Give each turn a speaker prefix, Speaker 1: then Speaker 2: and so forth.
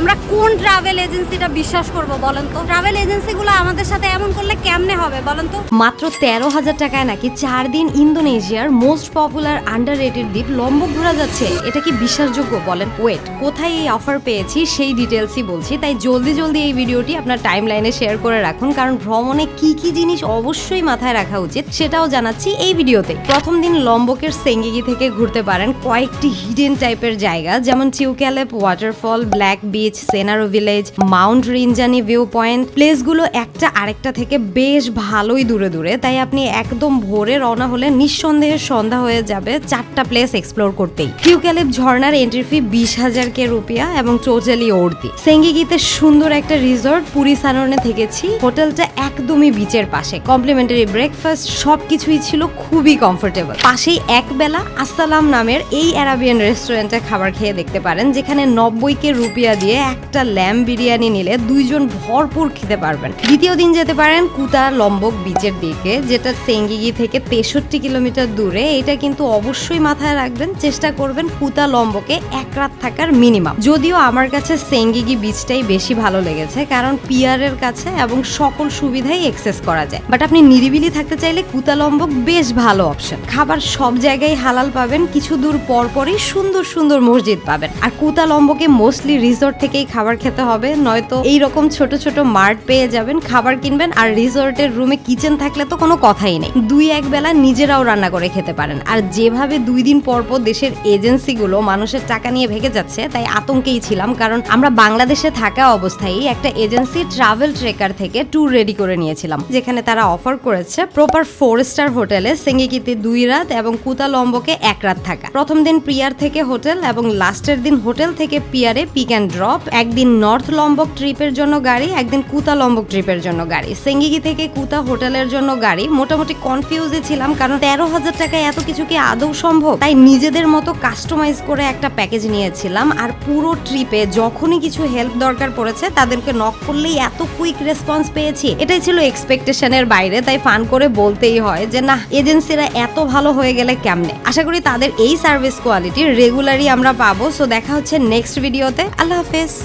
Speaker 1: আমরা কোন ট্রাভেল এজেন্সিটা বিশ্বাস করব বলেন তো? ট্রাভেল এজেন্সিগুলো আমাদের সাথে এমন করলে কেমনে হবে বলেন তো?
Speaker 2: মাত্র তেরো হাজার টাকায় নাকি চার দিন ইন্দোনেশিয়ার মোস্ট পপুলার আন্ডার রেটেড দ্বীপ লম্বক ঘোরা যাচ্ছে। এটা কি বিশ্বাসযোগ্য বলেন? ওয়েট কোথায় এই অফার পেয়েছি? সেই ডিটেলসই বলছি। তাই জলদি জলদি এই ভিডিওটি আপনার টাইম লাইনে শেয়ার করে রাখুন। কারণ ভ্রমণে কি কি জিনিস অবশ্যই মাথায় রাখা উচিত, সেটাও জানাচ্ছি এই ভিডিওতে। প্রথম দিন লম্বকের সেঙ্গিগি থেকে ঘুরতে পারেন কয়েকটি হিডেন টাইপের জায়গা, যেমন Tiu Kelep waterfall black beach Senaru village Mount Rinjani view point প্লেসগুলো একটা আরেকটা থেকে বেশ ভালোই দূরে দূরে। তাই আপনি একদম ভোরে রওনা হলে নিঃসন্দেহে সন্ধ্যা হয়ে যাবে চারটা প্লেস এক্সপ্লোর করতেই। কিউক্যালিপ ঝর্ণার এন্ট্রি ফি বিশ হাজার কে রুপিয়া এবং টোটালি ওর্দি সেঙ্গিগিতে সুন্দর একটা রিসর্ট পুরী সাননে থেকেছি। হোটেলটা একদমই বিচের পাশে। কমপ্লিমেন্টারি ব্রেকফাস্ট সবকিছুই ছিল খুবই কমফোর্টেবল পাশেই একবেলা আসসালাম নামের এই অ্যারাবিয়ান রেস্টুরেন্টে খাবার খেয়ে দেখতে পারেন, যেখানে নব্বই কে রুপিয়া দিয়ে একটা ল্যাম বিরিয়ানি নিলে দুইজন ভরপুর খেতে পারবেন। দ্বিতীয় দিন যেতে পারেন কুতা লম্বক বিচের দিকে, যেটা সেঙ্গিগি থেকে তেষট্টি কিলোমিটার দূরে। এটা কিন্তু অবশ্যই মাথায় রাখবেন, চেষ্টা করবেন কুতা লম্বকে এক রাত থাকার মিনিমাম। যদিও আমার কাছে সেঙ্গিগি বিচটাই বেশি ভালো লেগেছে, কারণ পিয়ারের কাছে এবং সকল সুবিধাই এক্সেস করা যায়। বাট আপনি নিরিবিলি থাকতে চাইলে কুতা কুতালম্বক বেশ ভালো অপশন খাবার সব জায়গায় হালাল পাবেন, কিছু দূর পরপরই সুন্দর সুন্দর মসজিদ পাবেন। আর কুতালম্বকে মোস্টলি রিসোর্ট থেকেই খাবার খেতে হবে, নয়তো এই রকম ছোট ছোট মার্ট পেয়ে যাবেন, খাবার কিনবেন আর রিসোর্টের রুমে কিচেন থাকলে তো কোনো কথাই নেই। দুই এক বেলা নিজেরাও রান্না করে খেতে পারেন। আর যেভাবে দুই দিন পর পর দেশের এজেন্সিগুলো মানুষের টাকা নিয়ে ভেঙে যাচ্ছে, তাই আতঙ্কেই ছিলাম। কারণ আমরা বাংলাদেশে থাকা অবস্থায় একটা এজেন্সি ট্রাভেল ট্রেকার থেকে ট্যুর রেডি করে নিয়েছিলাম, যেখানে তারা অফার করেছে প্রপার ফোর স্টার হোটেলে সেঙ্গিকিতে দুই রাত এবং কুতালম্বকে এক রাত থাকা। প্রথম দিন প্রিয়ার থেকে হোটেল এবং লাস্টের দিন হোটেল থেকে পিয়ারে পিক অ্যান্ড ড্রপ একদিন নর্থ লম্বক ট্রিপের জন্য গাড়ি, একদিন কুতা লম্বক ট্রিপের জন্য গাড়ি। সেঙ্গিগি থেকে কুতা হোটেলের জন্য গাড়ি। মোটামুটি কনফিউজে ছিলাম কারণ তেরো হাজার টাকায় এত কিছু কি আদৌ সম্ভব? তাই নিজেদের মতো কাস্টমাইজ করে একটা প্যাকেজ নিয়েছিলাম। আর পুরো ট্রিপে যখনই কিছু হেল্প দরকার পড়েছে, তাদেরকে নক করলেই এত কুইক রেসপন্স পেয়েছি। এটাই ছিল এক্সপেকটেশনের বাইরে। তাই ফান করে বলতেই হয় যে না এজেন্সিরা এত ভালো হয়ে গেলে কেমনে? আশা করি তাদের এই সার্ভিস কোয়ালিটি রেগুলারই আমরা পাবো। সো দেখা হচ্ছে নেক্সট ভিডিওতে আল্লাহ হাফেজ। guys.